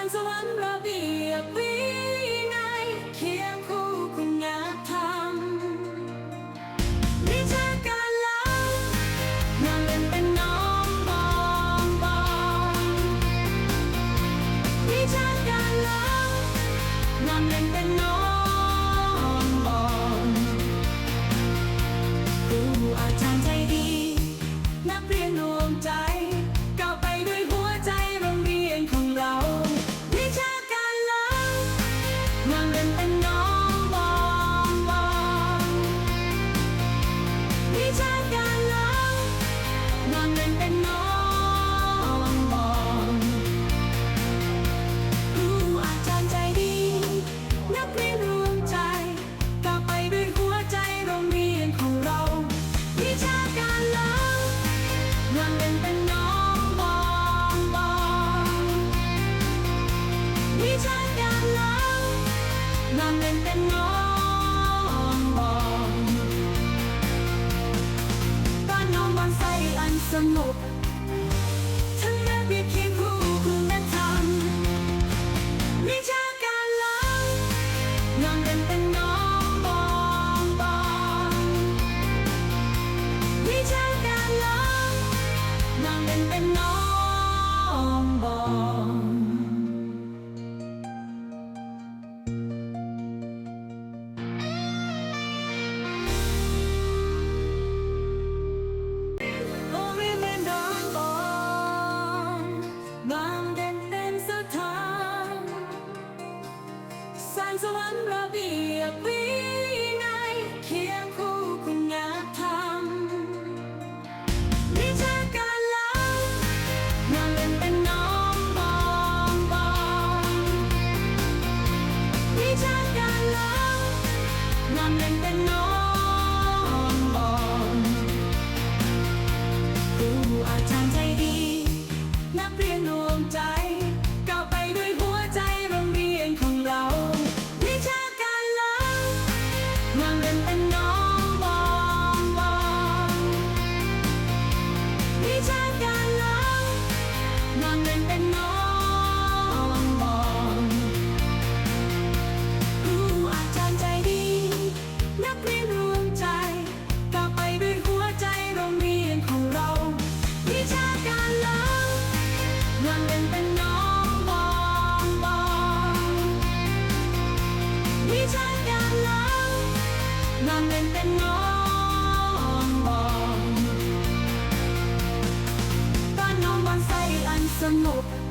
signs of unravel. วนกันเป็นน้องบองบองมีชยด้าลังนอนกันเป็นน้องบองบ้านน้องบอนไซอันสนุก Sumandra be a queen. Thank you. Nope.